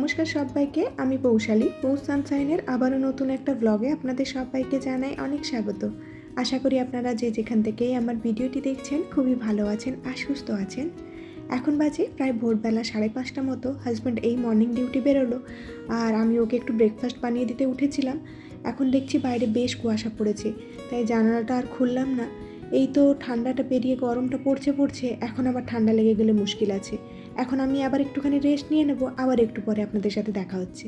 নমস্কার সবাইকে, আমি পৌশালী। পৌষ সানসাইনের আবারও নতুন একটা ব্লগে আপনাদের সবাইকে জানাই অনেক স্বাগত। আশা করি আপনারা যে যেখান থেকেই আমার ভিডিওটি দেখছেন, খুবই ভালো আছেন আর সুস্থ আছেন। এখন বাজে প্রায় ভোরবেলা সাড়ে পাঁচটা মতো হাজব্যান্ড এই মর্নিং ডিউটি বেরোলো আর আমি ওকে একটু ব্রেকফাস্ট বানিয়ে দিতে উঠেছিলাম। এখন দেখছি বাইরে বেশ কুয়াশা পড়েছে, তাই জানালাটা আর খুললাম না। এই তো ঠান্ডাটা পেরিয়ে গরমটা পড়ছে পড়ছে, এখন আবার ঠান্ডা লেগে গেলে মুশকিল আছে। এখন আমি আবার একটুখানি রেস্ট নিয়ে নেব আবার একটু পরে আপনাদের সাথে দেখা হচ্ছে।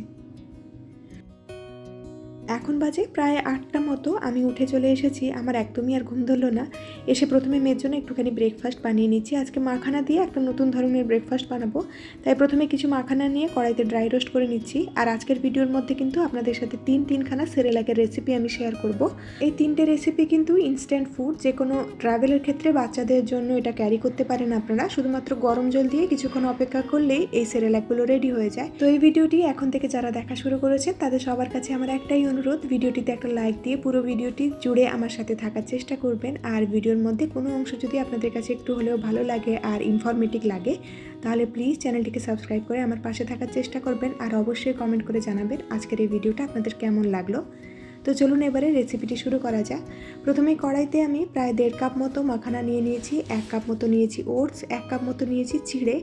এখন বাজে প্রায় আটটা মতো, আমি উঠে চলে এসেছি, আমার একদমই আর ঘুম ধরলো না। এসে প্রথমে মেয়ের জন্য একটুখানি ব্রেকফাস্ট বানিয়ে নিচ্ছি। আজকে মাখানা দিয়ে একটা নতুন ধরনের ব্রেকফাস্ট বানাবো। তাই প্রথমে কিছু মাখানা নিয়ে কড়াইতে ড্রাই রোস্ট করে নিচ্ছি। আর আজকের ভিডিওর মধ্যে কিন্তু আপনাদের সাথে তিন তিনখানা সেরেলাকের রেসিপি আমি শেয়ার করব। এই তিনটে রেসিপি কিন্তু ইনস্ট্যান্ট ফুড যে কোনো ট্রাভেলের ক্ষেত্রে বাচ্চাদের জন্য এটা ক্যারি করতে পারেন আপনারা। শুধুমাত্র গরম জল দিয়ে কিছুক্ষণ অপেক্ষা করলেই এই সেরেলাকগুলো রেডি হয়ে যায়। তো এই ভিডিওটি এখন থেকে যারা দেখা শুরু করেছেন, তাদের সবার কাছে আমার একটাই অনুরোধ। ভিডিওটিতে একটা লাইক দিয়ে পুরো ভিডিওটি জুড়ে আমার সাথে থাকার চেষ্টা করবেন। আর ভিডিওর মধ্যে কোনো অংশ যদি আপনাদের কাছে একটু হলেও ভালো লাগে আর ইনফরমেটিভ লাগে, তাহলে প্লিজ চ্যানেলটিকে সাবস্ক্রাইব করে আমার পাশে থাকার চেষ্টা করবেন আর অবশ্যই কমেন্ট করে জানাবেন আজকের এই ভিডিওটা আপনাদের কেমন লাগল। তো চলুন এবারে রেসিপিটি শুরু করা যাক। প্রথমে কড়াইতে আমি প্রায় দেড় কাপ মতো মাখানা নিয়ে নিয়েছি, এক কাপ মতো নিয়েছি ওটস এক কাপ মতো নিয়েছি চিড়ে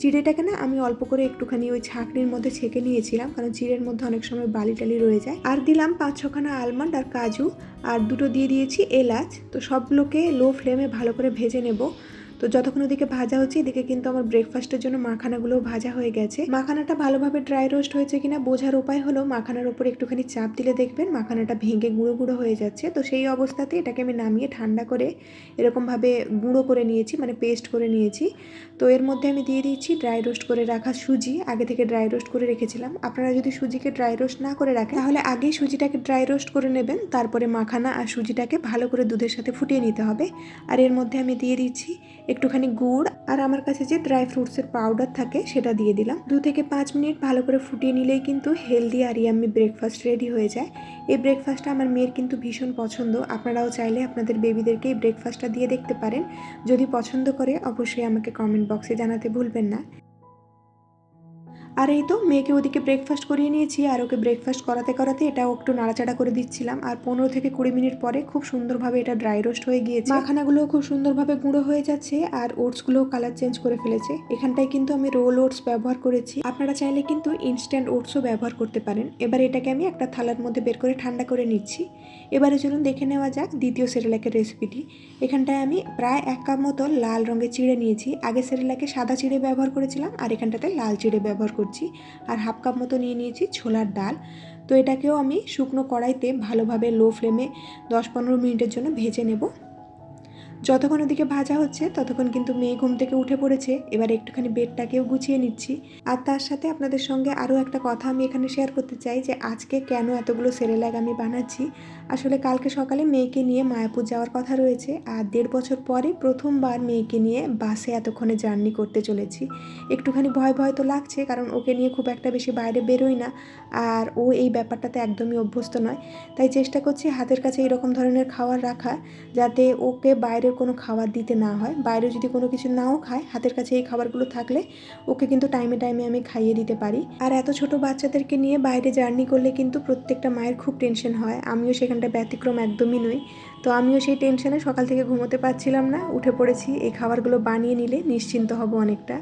চিড়েটাকে না আমি অল্প করে একটুখানি ওই ছাঁকনির মধ্যে ছেঁকে নিয়েছিলাম, কারণ চিড়ের মধ্যে অনেক সময় বালি টালি রয়ে যায়। আর দিলাম পাঁচ ছখানা আলমন্ড আর কাজু, আর দুটো দিয়ে দিয়েছি এলাচ। তো সবগুলোকে লো ফ্লেমে ভালো করে ভেজে নেব। তো যতক্ষণ ওদিকে ভাজা হচ্ছে, এদিকে কিন্তু আমার ব্রেকফাস্টের জন্য মাখানাগুলো ভাজা হয়ে গেছে। মাখানাটা ভালোভাবে ড্রাই রোস্ট হয়েছে কিনা বোঝার উপায় হলো মাখানার উপর একটুখানি চাপ দিলে দেখবেন মাখানাটা ভেঙে গুঁড়ো গুঁড়ো হয়ে যাচ্ছে। তো সেই অবস্থাতে এটাকে আমি নামিয়ে ঠান্ডা করে এরকমভাবে গুঁড়ো করে নিয়েছি মানে পেস্ট করে নিয়েছি। তো এর মধ্যে আমি দিয়ে দিয়েছি ড্রাই রোস্ট করে রাখা সুজি। আগে থেকে ড্রাই রোস্ট করে রেখেছিলাম। আপনারা যদি সুজিকে ড্রাই রোস্ট না করে রাখেন, তাহলে আগেই সুজিটাকে ড্রাই রোস্ট করে নেবেন। তারপরে মাখানা আর সুজিটাকে ভালো করে দুধের সাথে ফুটিয়ে নিতে হবে। আর এর মধ্যে আমি দিয়ে দিচ্ছি একটুখানি গুড় আর আমার কাছে যে ড্রাই ফ্রুটসের পাউডার থাকে সেটা দিয়ে দিলাম। দু থেকে পাঁচ মিনিট ভালো করে ফুটিয়ে নিলেই কিন্তু হেলদি আর ইয়াম্মি ব্রেকফাস্ট রেডি হয়ে যায়। এই ব্রেকফাস্টটা আমার মেয়ের কিন্তু ভীষণ পছন্দ। আপনারাও চাইলে আপনাদের বেবিদেরকে এই ব্রেকফাস্টটা দিয়ে দেখতে পারেন। যদি পছন্দ করে অবশ্যই আমাকে কমেন্ট বক্সে জানাতে ভুলবেন না। আর এই তো মেয়েকে ওদিকে ব্রেকফাস্ট করিয়ে নিয়েছি, আর ওকে ব্রেকফাস্ট করাতে করাতে এটাও একটু নাড়াচাড়া করে দিচ্ছিলাম। আর পনেরো থেকে কুড়ি মিনিট পরে খুব সুন্দরভাবে এটা ড্রাই রোস্ট হয়ে গিয়েছে। মাখানাগুলোও খুব সুন্দরভাবে গুঁড়ো হয়ে যাচ্ছে, আর ওটসগুলোও কালার চেঞ্জ করে ফেলেছে। এখানটায় কিন্তু আমি রোল ওটস ব্যবহার করেছি। আপনারা চাইলে কিন্তু ইনস্ট্যান্ট ওটসও ব্যবহার করতে পারেন। এবার এটাকে আমি একটা থালার মধ্যে বের করে ঠান্ডা করে নিচ্ছি। এবারে চলুন দেখে নেওয়া যাক দ্বিতীয় সেরেলাকের রেসিপিটি এখানটায় আমি প্রায় এক কাপ মতো লাল রঙের চিড়ে নিয়েছি। আগে সেরেলাকে সাদা চিড়ে ব্যবহার করেছিলাম, আর এখানটাতে লাল চিড়ে ব্যবহার করছি আর হাফ কাপ মতো নিয়ে নিয়েছি ছোলার ডাল। তো এটাকেও আমি শুকনো কড়াইতে ভালোভাবে লো ফ্লেমে দশ পনেরো মিনিটের জন্য ভেজে নেব। যতক্ষণ ওদিকে ভাজা হচ্ছে, ততক্ষণ কিন্তু মেয়ে ঘুম থেকে উঠে পড়েছে। এবার একটুখানি বেডটাকেও গুছিয়ে নিচ্ছি। আর তার সাথে আপনাদের সঙ্গে আরও একটা কথা আমি এখানে শেয়ার করতে চাই যে, আজকে কেন এতগুলো সেরেলাগ আমি বানাচ্ছি? আসলে কালকে সকালে মেয়েকে নিয়ে মায়াপুর যাওয়ার কথা রয়েছে। আর দেড় বছর পরে প্রথমবার মেয়েকে নিয়ে বাসে এতক্ষণে জার্নি করতে চলেছি। একটুখানি ভয় ভয় তো লাগছে, কারণ ওকে নিয়ে খুব একটা বেশি বাইরে বেরোই না। আর ও এই ব্যাপারটাতে একদমই অভ্যস্ত নয়। তাই চেষ্টা করছি হাতের কাছে এরকম ধরনের খাবার রাখা যাতে ওকে বাইরের কোনো খাবার দিতে না হয় বাইরে যদি কোনো কিছু নাও খায়, হাতের কাছে এই খাবারগুলো থাকলে ওকে কিন্তু টাইমে টাইমে আমি খাইয়ে দিতে পারি। আর এত ছোট বাচ্চাদেরকে নিয়ে বাইরে জার্নি করলে কিন্তু প্রত্যেকটা মায়ের খুব টেনশন হয়। আমিও সেখানটা ব্যতিক্রম একদমই নই। তো আমিও সেই টেনশনে সকাল থেকে ঘুমোতে পারছিলাম না, উঠে পড়েছি। এই খাবারগুলো বানিয়ে নিলে নিশ্চিন্ত হব অনেকটা।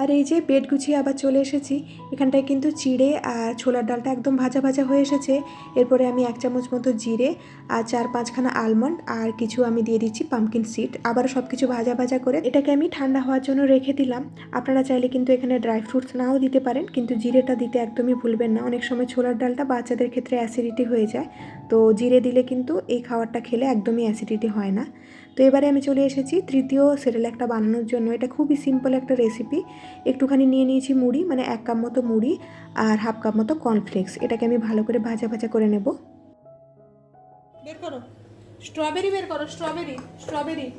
আর এই যে বেড গুছিয়ে আবার চলে এসেছি, এখানটায় কিন্তু চিড়ে আর ছোলার ডালটা একদম ভাজা ভাজা হয়ে এসেছে। এরপরে আমি এক চামচ মতো জিরে আর চার পাঁচখানা আলমন্ড আর কিছু আমি দিয়ে দিচ্ছি পাম্পকিন সিড আবার সব কিছু ভাজা ভাজা করে এটাকে আমি ঠান্ডা হওয়ার জন্য রেখে দিলাম। আপনারা চাইলে কিন্তু এখানে ড্রাই ফ্রুটস নাও দিতে পারেন, কিন্তু জিরেটা দিতে একদমই ভুলবেন না। অনেক সময় ছোলার ডালটা বাচ্চাদের ক্ষেত্রে অ্যাসিডিটি হয়ে যায়, তো জিরে দিলে কিন্তু এই খাবারটা খেলে একদমই অ্যাসিডিটি হয় না। তো এবারে আমি চলে এসেছি তৃতীয় সেরেলাকটা বানানোর জন্য। এটা খুবই সিম্পল একটা রেসিপি একটুখানি নিয়ে নিয়েছি মুড়ি মানে এক কাপ মতো মুড়ি আর হাফ কাপ মতো কর্নফ্লেক্স এটাকে আমি ভালো করে ভাজা ভাজা করে নেব। বের করো। স্ট্রবেরি বের করো স্ট্রবেরি স্ট্রবেরি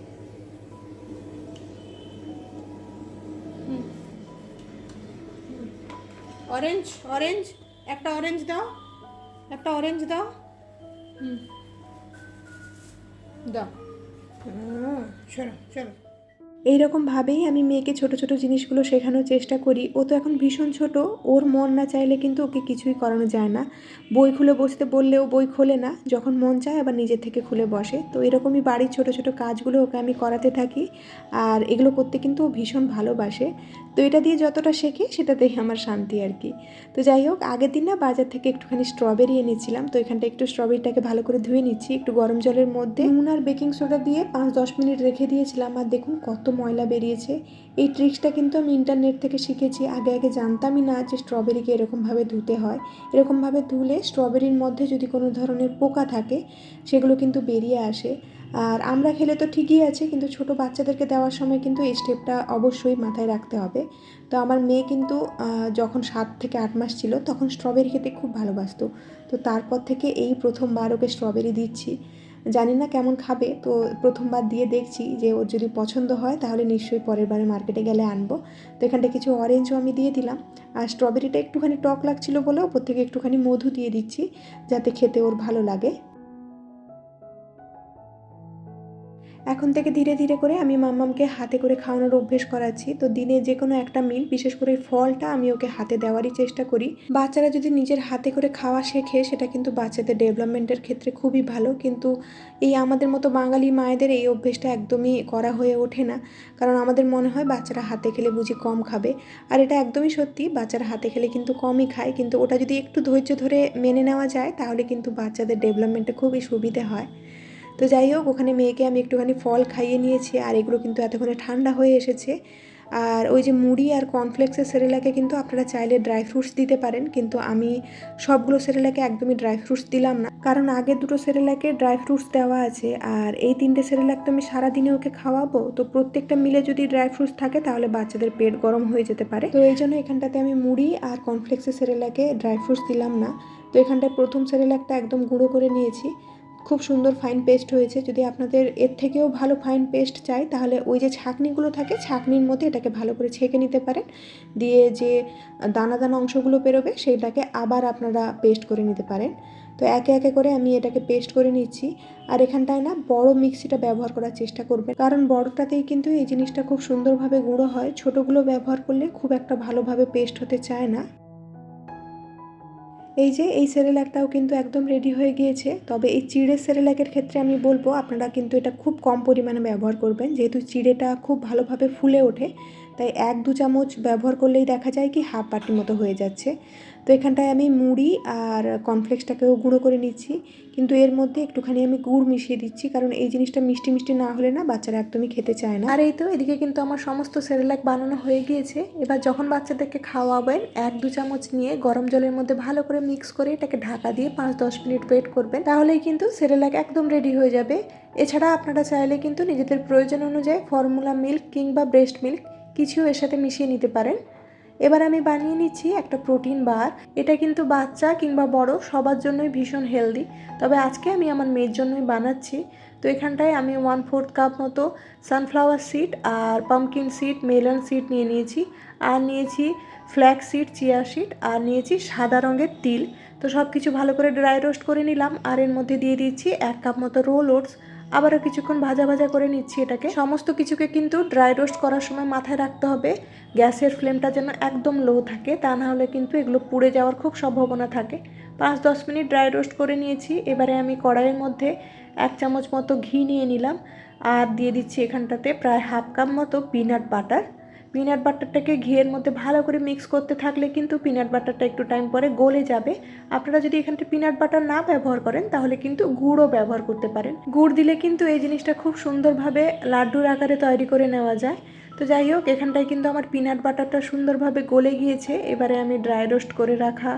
অরেঞ্জ অরেঞ্জ একটা অরেঞ্জ দাও। একটা অরেঞ্জ দাও। হুম। দাও। হুম, চলো চলো এইরকমভাবেই আমি মেয়েকে ছোট ছোট জিনিসগুলো শেখানোর চেষ্টা করি। ও তো এখন ভীষণ ছোট, ওর মন না চাইলে কিন্তু ওকে কিছুই করানো যায় না। বই খুলে বসতে বললেও বই খোলে না, যখন মন চায় আবার নিজের থেকে খুলে বসে। তো এরকমই বাড়ির ছোট ছোট কাজগুলো ওকে আমি করাতে থাকি আর এগুলো করতে কিন্তু ও ভীষণ ভালোবাসে। তো এটা দিয়ে যতটা শেখে সেটাতেই আমার শান্তি আর কি। তো যাই হোক, আগের দিন না বাজার থেকে একটুখানি স্ট্রবেরি এনেছিলাম। তো এখানটা একটু স্ট্রবেরিটাকে ভালো করে ধুয়ে নিচ্ছি, একটু গরম জলের মধ্যে। নুন আর বেকিং সোডা দিয়ে পাঁচ দশ মিনিট রেখে দিয়েছিলাম। আর দেখুন কত ময়লা বেরিয়েছে। এই ট্রিক্সটা কিন্তু আমি ইন্টারনেট থেকে শিখেছি। আগে আগে জানতামই না যে স্ট্রবেরিকে এরকমভাবে ধুতে হয়। এরকমভাবে ধুলে স্ট্রবেরির মধ্যে যদি কোনো ধরনের পোকা থাকে, সেগুলো কিন্তু বেরিয়ে আসে। আর আমরা খেলে তো ঠিকই আছে, কিন্তু ছোট বাচ্চাদেরকে দেওয়ার সময় কিন্তু এই স্টেপটা অবশ্যই মাথায় রাখতে হবে। তো আমার মেয়ে কিন্তু যখন সাত থেকে আট মাস ছিল, তখন স্ট্রবেরি খেতে খুব ভালোবাসতো। তো তারপর থেকে এই প্রথমবার ওকে স্ট্রবেরি দিচ্ছি। জানি না কেমন খাবে, তো প্রথমবার দিয়ে দেখছি যে ওর যদি পছন্দ হয় তাহলে নিশ্চয়ই পরের বারে মার্কেটে গেলে আনব। তো এখানটা কিছু অরেঞ্জও আমি দিয়ে দিলাম। আর স্ট্রবেরিটা একটুখানি টক লাগছিল বলে ওপর থেকে একটুখানি মধু দিয়ে দিচ্ছি যাতে খেতে ওর ভালো লাগে। এখন থেকে ধীরে ধীরে করে আমি মাম্মামকে হাতে করে খাওয়ানোর অভ্যেস করাচ্ছি। তো দিনে যে কোনো একটা মিল, বিশেষ করে ফলটা আমি ওকে হাতে দেওয়ারই চেষ্টা করি। বাচ্চারা যদি নিজের হাতে করে খাওয়া শেখে, সেটা কিন্তু বাচ্চাদের ডেভেলপমেন্টের ক্ষেত্রে খুবই ভালো। কিন্তু এই আমাদের মতো বাঙালি মায়েদের এই অভ্যেসটা একদমই করা হয়ে ওঠে না। কারণ আমাদের মনে হয় বাচ্চারা হাতে খেলে বুঝি কম খাবে। আর এটা একদমই সত্যি, বাচ্চারা হাতে খেলে কিন্তু কমই খায়। কিন্তু ওটা যদি একটু ধৈর্য ধরে মেনে নেওয়া যায়, তাহলে কিন্তু বাচ্চাদের ডেভেলপমেন্টে খুবই সুবিধে হয়। তো যাই হোক, ওখানে মেয়েকে আমি একটুখানি ফল খাইয়ে নিয়েছি আর এগুলো কিন্তু এতক্ষণে ঠান্ডা হয়ে এসেছে। আর ওই যে মুড়ি আর কর্নফ্লেক্সের সেরেলাকে কিন্তু আপনারা চাইলে ড্রাই ফ্রুটস দিতে পারেন, কিন্তু আমি সবগুলো সেরেলাকে একদমই ড্রাই ফ্রুটস দিলাম না। কারণ আগে দুটো সেরেলাকে ড্রাই ফ্রুটস দেওয়া আছে, আর এই তিনটে সেরেলাক তো আমি সারাদিনে ওকে খাওয়াবো, তো প্রত্যেকটা মিলে যদি ড্রাই ফ্রুটস থাকে তাহলে বাচ্চাদের পেট গরম হয়ে যেতে পারে। তো এই জন্য এখানটাতে আমি মুড়ি আর কর্নফ্লেক্সের সেরেলাকে ড্রাই ফ্রুটস দিলাম না। তো এখানটায় প্রথম সেরেলাকটা একদম গুঁড়ো করে নিয়েছি। খুব সুন্দর ফাইন পেস্ট হয়েছে। যদি আপনাদের এর থেকেও ভালো ফাইন পেস্ট চাই, তাহলে ওই যে ছাঁকনিগুলো থাকে, ছাঁকনির মধ্যে এটাকে ভালো করে ছেঁকে নিতে পারেন। দিয়ে যে দানা দানা অংশগুলো বেরোবে, সেইটাকে আবার আপনারা পেস্ট করে নিতে পারেন। তো একে একে করে আমি এটাকে পেস্ট করে নিচ্ছি। আর এখানটায় না বড় মিক্সিটা ব্যবহার করার চেষ্টা করবেন। কারণ বড়টাতেই কিন্তু এই জিনিসটা খুব সুন্দরভাবে গুঁড়ো হয়। ছোটোগুলো ব্যবহার করলে খুব একটা ভালোভাবে পেস্ট হতে চায় না। এই যে এই সেরেলাকটাও কিন্তু একদম রেডি হয়ে গিয়েছে। তবে এই চিড়ে সেরেলাকের ক্ষেত্রে আমি বলব, আপনারা কিন্তু এটা খুব কম পরিমাণে ব্যবহার করবেন। যেহেতু চিড়েটা খুব ভালোভাবে ফুলে ওঠে, তাই এক দু চামচ ব্যবহার করলেই দেখা যায় কি হাফ বাটির মতো হয়ে যাচ্ছে। তো এখানটায় আমি মুড়ি আর কর্নফ্লেক্সটাকেও গুঁড়ো করে নিচ্ছি। কিন্তু এর মধ্যে একটুখানি আমি গুড় মিশিয়ে দিচ্ছি, কারণ এই জিনিসটা মিষ্টি মিষ্টি না হলে না বাচ্চারা একদমই খেতে চায় না। আর এই তো, এদিকে কিন্তু আমার সমস্ত সেরেলাক বানানো হয়ে গিয়েছে। এবার যখন বাচ্চাদেরকে খাওয়াবেন, এক দু চামচ নিয়ে গরম জলের মধ্যে ভালো করে মিক্স করে এটাকে ঢাকা দিয়ে পাঁচ দশ মিনিট ওয়েট করবেন। তাহলেই কিন্তু সেরেলাক একদম রেডি হয়ে যাবে। এছাড়া আপনারা চাইলে কিন্তু নিজেদের প্রয়োজন অনুযায়ী ফর্মুলা মিল্ক কিংবা ব্রেস্ট মিল্ক কিছু এর সাথে মিশিয়ে নিতে পারেন। এবার আমি বানিয়ে নিচ্ছি একটা প্রোটিন বার। এটা কিন্তু বাচ্চা কিংবা বড়, সবার জন্যই ভীষণ হেলদি। তবে আজকে আমি আমার মেয়ের জন্যই বানাচ্ছি। তো এখানটায় আমি ওয়ান ফোর্থ কাপ মতো সানফ্লাওয়ার সিড আর পামকিন সিড মেলন সিড নিয়ে নিয়েছি। আর নিয়েছি ফ্ল্যাক সিড চিয়া সিড আর নিয়েছি সাদা রঙের তিল। তো সব কিছু ভালো করে ড্রাই রোস্ট করে নিলাম। আর এর মধ্যে দিয়ে দিচ্ছি এক কাপ মতো রোল ওটস আবারও কিছুক্ষণ ভাজা ভাজা করে নিচ্ছি এটাকে। সমস্ত কিছুকে কিন্তু ড্রাই রোস্ট করার সময় মাথায় রাখতে হবে। গ্যাসের ফ্লেমটা যেন একদম লো থাকে, তা না হলে কিন্তু এগুলো পুড়ে যাওয়ার খুব সম্ভাবনা থাকে। পাঁচ দশ মিনিট ড্রাই রোস্ট করে নিয়েছি। এবারে আমি কড়াইয়ের মধ্যে এক চামচ মতো ঘি নিয়ে নিলাম। আর দিয়ে দিচ্ছি এখানটাতে প্রায় হাফ কাপ মতো পিনাট বাটার পিনাট বাটারটাকে ঘিয়ের মধ্যে ভালো করে মিক্স করতে থাকলে কিন্তু পিনাট বাটারটা একটু টাইম পরে গলে যাবে। আপনারা যদি এখানটা পিনাট বাটার না ব্যবহার করেন, তাহলে কিন্তু গুড়ও ব্যবহার করতে পারেন। গুড় দিলে কিন্তু এই জিনিসটা খুব সুন্দরভাবে লাড্ডুর আকারে তৈরি করে নেওয়া যায়। তো যাই হোক, এখানটায় কিন্তু আমার পিনাট বাটারটা সুন্দরভাবে গলে গিয়েছে। এবারে আমি ড্রাই রোস্ট করে রাখা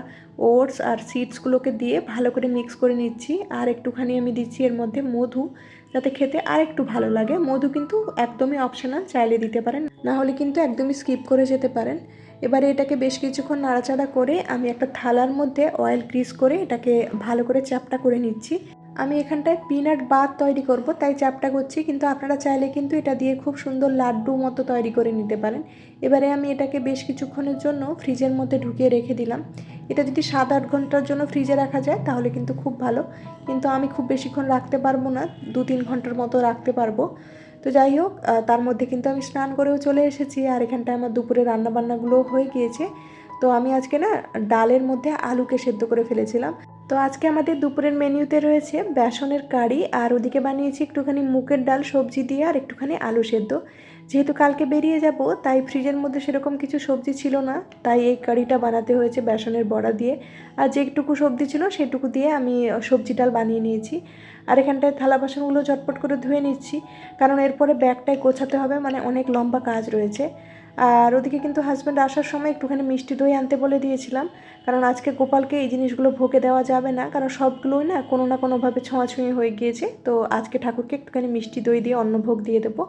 ওটস আর সিডসগুলোকে দিয়ে ভালো করে মিক্স করে নিচ্ছি। আর একটুখানি আমি দিচ্ছি এর মধ্যে মধু। যাতে খেতে আর একটু ভালো লাগে। মধু কিন্তু একদমই অপশনাল চাইলে দিতে পারেন। না হলে কিন্তু একদমই স্কিপ করে যেতে পারেন। এবারে এটাকে বেশ কিছুক্ষণ নাড়াচাড়া করে আমি একটা থালার মধ্যে অয়েল গ্রিস করে এটাকে ভালো করে চ্যাপটা করে নিচ্ছি। আমি এখানটায় পিনাট বাদ তৈরি করব, তাই চ্যাপটা করছি, কিন্তু আপনারা চাইলে কিন্তু এটা দিয়ে খুব সুন্দর লাড্ডু মতো তৈরি করে নিতে পারেন। এবারে আমি এটাকে বেশ কিছুক্ষণের জন্য ফ্রিজের মধ্যে ঢুকিয়ে রেখে দিলাম। এটা যদি সাত আট ঘণ্টার জন্য ফ্রিজে রাখা যায়, তাহলে কিন্তু খুব ভালো, কিন্তু আমি খুব বেশিক্ষণ রাখতে পারব না, দু তিন ঘণ্টার মতো রাখতে পারব। তো যাই হোক তার মধ্যে কিন্তু আমি স্নান করেও চলে এসেছি, আর এখানটায় আমার দুপুরে রান্নাবান্নাগুলোও হয়ে গিয়েছে। তো আমি আজকে না ডালের মধ্যে আলুকে সেদ্ধ করে ফেলেছিলাম। তো আজকে আমাদের দুপুরের মেনুতে রয়েছে বেসনের কারি আর ওদিকে বানিয়েছি একটুখানি মুগের ডাল, সবজি দিয়ে আর একটুখানি আলু সেদ্ধ। যেহেতু কালকে বেরিয়ে যাব, তাই ফ্রিজের মধ্যে সেরকম কিছু সবজি ছিল না, তাই এই কারিটা বানাতে হয়েছে বেসনের বড়া দিয়ে। আর যেটুকু সবজি ছিল সেটুকু দিয়ে আমি সবজি ডাল বানিয়ে নিয়েছি। আর এখানটায় থালা বাসনগুলো চটপট করে ধুয়ে নিচ্ছি, কারণ এরপরে ব্যাগটায় গোছাতে হবে মানে অনেক লম্বা কাজ রয়েছে। আর ওদিকে কিন্তু হাজব্যান্ড আসার সময় একটুখানি মিষ্টি দই আনতে বলে দিয়েছিলাম। কারণ আজকে গোপালকে এই জিনিসগুলো ভোগে দেওয়া যাবে না, কারণ সবগুলোই না কোনো না কোনোভাবে ছোঁয়াছুঁয়ি হয়ে গিয়েছে। তো আজকে ঠাকুরকে একটুখানি মিষ্টি দই দিয়ে অন্নভোগ দিয়ে দেবো।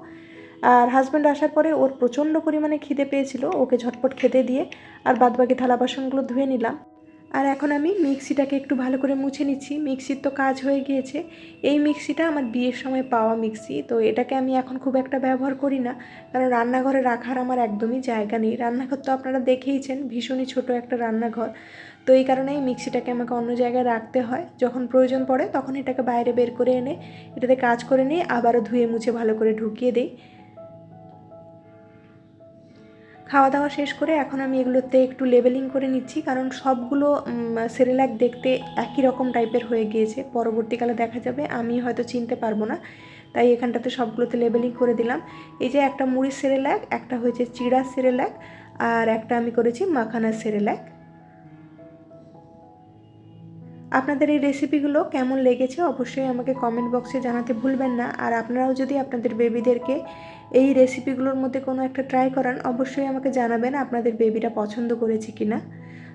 আর হাজব্যান্ড আসার পরে ওর প্রচণ্ড পরিমাণে খিদে পেয়েছিল, ওকে ঝটপট খেতে দিয়ে আর বাদবাকি থালা বাসনগুলো ধুয়ে নিলাম। আর এখন আমি মিক্সিটাকে একটু ভালো করে মুছে নিচ্ছি। মিক্সির তো কাজ হয়ে গিয়েছে। এই মিক্সিটা আমার বিয়ের সময় পাওয়া মিক্সি। তো এটাকে আমি এখন খুব একটা ব্যবহার করি না। কারণ রান্নাঘরে রাখার আমার একদমই জায়গা নেই। রান্নাঘর তো আপনারা দেখেইছেন, ভীষণই ছোট একটা রান্নাঘর। তো এই কারণে এই মিক্সিটাকে আমাকে অন্য জায়গায় রাখতে হয়। যখন প্রয়োজন পড়ে তখন এটাকে বাইরে বের করে এনে এটাতে কাজ করে নিয়ে আবারও ধুয়ে মুছে ভালো করে ঢুকিয়ে দিই। খাওয়া দাওয়া শেষ করে এখন আমি এগুলোতে একটু লেবেলিং করে নিচ্ছি, কারণ সবগুলো সেরেলাক দেখতে একই রকম টাইপের হয়ে গিয়েছে। পরবর্তীকালে দেখা যাবে, আমি হয়তো চিনতে পারব না। তাই এখানটাতে সবগুলোতে লেবেলিং করে দিলাম। এই যে একটা মুড়ি সেরেলাক একটা হয়েছে চিড়া সেরেলাক আর একটা আমি করেছি মাখানা সেরেলাক আপনাদের এই রেসিপিগুলো কেমন লেগেছে অবশ্যই আমাকে কমেন্ট বক্সে জানাতে ভুলবেন না। আর আপনারাও যদি আপনাদের বেবিদেরকে এই রেসিপিগুলোর মধ্যে কোনো একটা ট্রাই করান, অবশ্যই আমাকে জানাবেন আপনাদের বেবিটা পছন্দ করেছে কি না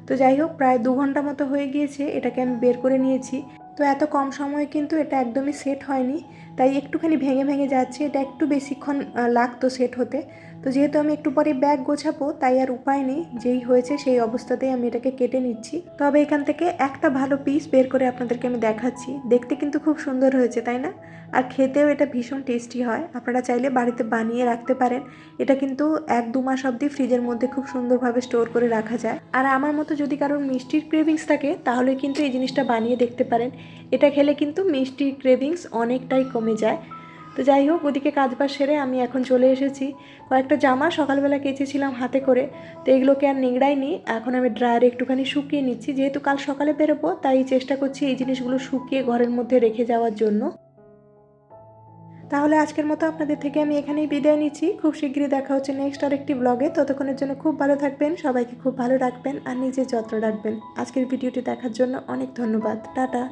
তো যাই হোক, প্রায় দু ঘণ্টা মতো হয়ে গিয়েছে, এটাকে আমি বের করে নিয়েছি। তো এত কম সময়ে কিন্তু এটা একদমই সেট হয়নি, তাই একটুখানি ভেঙে ভেঙে যাচ্ছে, এটা একটু বেশিক্ষণ লাগতো সেট হতে। তো যেহেতু আমি একটু পরে ব্যাগ গোছাবো, তাই আর উপায় নেই। যেই হয়েছে সেই অবস্থাতেই আমি এটাকে কেটে নিচ্ছি। তবে এখান থেকে একটা ভালো পিস বের করে আপনাদেরকে আমি দেখাচ্ছি। দেখতে কিন্তু খুব সুন্দর হয়েছে, তাই না? আর খেতেও এটা ভীষণ টেস্টি হয়। আপনারা চাইলে বাড়িতে বানিয়ে রাখতে পারেন। এটা কিন্তু এক দু মাস অবধি ফ্রিজের মধ্যে খুব সুন্দরভাবে স্টোর করে রাখা যায়। আর আমার মতো যদি কারোর মিষ্টির ক্রেভিংস থাকে, তাহলে কিন্তু এই জিনিসটা বানিয়ে দেখতে পারেন। এটা খেলে কিন্তু মিষ্টির ক্রেভিংস অনেকটাই কমে যায়। তো যাই হোক, ওদিকে কাজ বাজ সেরে আমি এখন চলে এসেছি। কয়েকটা জামা সকালবেলা কেচেছিলাম হাতে করে, তো এগুলোকে আর নিংড়াইনি। এখন আমি ড্রায়ারে একটুখানি শুকিয়ে নিচ্ছি। যেহেতু কাল সকালে বেরোবো, তাই চেষ্টা করছি এই জিনিসগুলো শুকিয়ে ঘরের মধ্যে রেখে যাওয়ার জন্য। তাহলে আজকের মতো আপনাদের থেকে আমি এখানেই বিদায় নিচ্ছি। খুব শীঘ্রই দেখা হচ্ছে নেক্সট আরেকটি ব্লগে ততক্ষণের জন্য খুব ভালো থাকবেন, সবাইকে খুব ভালো রাখবেন আর নিজের যত্ন রাখবেন। আজকের ভিডিওটি দেখার জন্য অনেক ধন্যবাদ। টাটা।